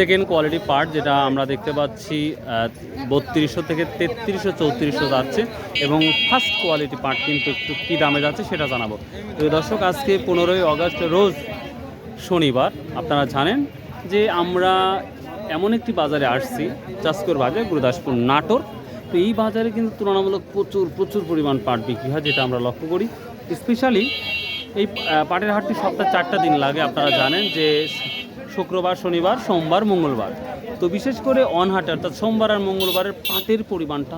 Second quality part যেটা আমরা দেখতে পাচ্ছি বত্রিশশো থেকে তেত্রিশশো, চৌত্রিশশো যাচ্ছে এবং ফার্স্ট কোয়ালিটি পার্ট কিন্তু একটু কী দামে যাচ্ছে সেটা জানাব। তো দর্শক, আজকে পনেরোই আগস্ট রোজ শনিবার, আপনারা জানেন যে আমরা এমন একটি বাজারে আসছি, চাষকর বাজার গুরুদাসপুর নাটোর। তো এই বাজারে কিন্তু তুলনামূলক প্রচুর প্রচুর পরিমাণ পাট বিক্রি হয়, যেটা আমরা লক্ষ্য করি। স্পেশালি এই পাটের হাটটি সপ্তাহে চারটা দিন লাগে, আপনারা জানেন যে শুক্রবার, শনিবার, সোমবার, মঙ্গলবার। তো বিশেষ করে অনহাটে, অর্থাৎ সোমবার আর মঙ্গলবারের পাটের পরিমাণটা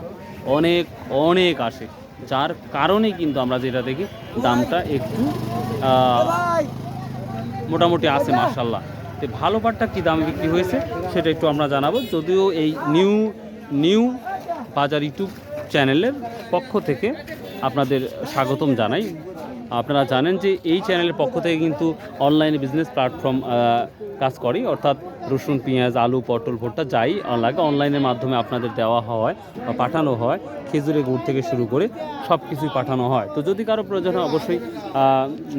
অনেক অনেক আসে। যার কারণে কিন্তু আমরা যেটা দেখি, দামটা একটু মোটামুটি আছে মার্শাল্লাহ তো ভালো পাটটা কী দামে বিক্রি হয়েছে, সেটা একটু আমরা জানাব। যদিও এই নিউ নিউ বাজার ইউটিউব চ্যানেলের পক্ষ থেকে আপনাদের স্বাগতম জানাই। আপনারা জানেন যে এই চ্যানেলের পক্ষ থেকে কিন্তু অনলাইনে বিজনেস প্ল্যাটফর্ম কাজ করি অর্থাৎ রসুন পেঁয়াজ আলু পটল ভুট্টা যাই লাগে অনলাইনের মাধ্যমে আপনাদের দেওয়া হয় বা পাঠানো হয় খেজুরের গুড় থেকে শুরু করে সব কিছুই পাঠানো হয়। তো যদি কারও প্রয়োজন হয় অবশ্যই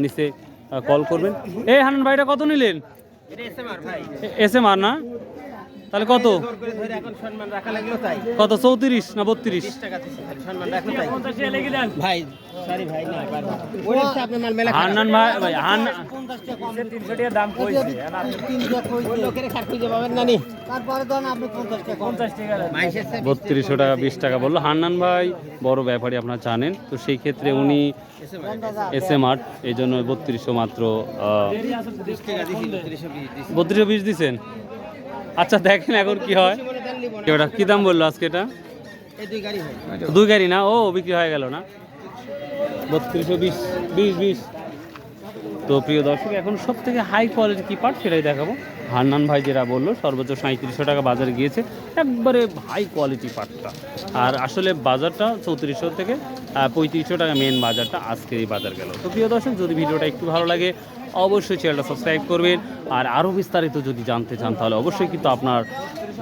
নিচে কল করবেন। এই হানন ভাইটা কত নিলেন? এস এম আর না? তাহলে কত? কত চৌত্রিশ না বত্রিশ? ভাই হান্নান ভাই ভাই বত্রিশশো টাকা বিশ টাকা বলল। হান্নান ভাই বড় ব্যাপারী আপনারা জানেন। তো সেই ক্ষেত্রে উনি এস এম আর্ট এই জন্য বত্রিশশো মাত্র বত্রিশশো বিশ দিছেন আচ্ছা দেখেন এখন কি হয়। এটা কী দাম বলল আজকে এটা? দুই গাড়ি না? ও বিক্রি হয়ে গেল না? বত্রিশশো বিশ বিশ বিশ। তো প্রিয় দর্শক এখন সব থেকে হাই কোয়ালিটি কী পার্ট সেটাই দেখাবো। হান্নান ভাই যেটা বলল সর্বোচ্চ সাঁত্রিশশো টাকা বাজারে গিয়েছে। একবারে হাই কোয়ালিটি পার্টটা আর আসলে বাজারটা চৌত্রিশশো থেকে পঁয়ত্রিশশো টাকা মেন বাজারটা আজকের এই বাজার গেল। তো প্রিয় দর্শক, যদি ভিডিওটা একটু ভালো লাগে, অবশ্যই চ্যানেলটা সাবস্ক্রাইব করবেন। আর আরও বিস্তারিত যদি জানতে চান, তাহলে অবশ্যই কিন্তু আপনার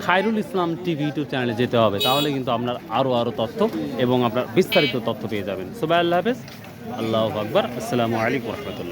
খায়রুল ইসলাম টিভি ইউটিউব চ্যানেলে যেতে হবে। তাহলে কিন্তু আপনার আরও আরও তথ্য এবং আপনার বিস্তারিত তথ্য পেয়ে যাবেন। সোবাই আল্লাহ হাফেজ। আল্লাহ আকবর। আসসালামু আলাইকুম রহমতুল্লাহ।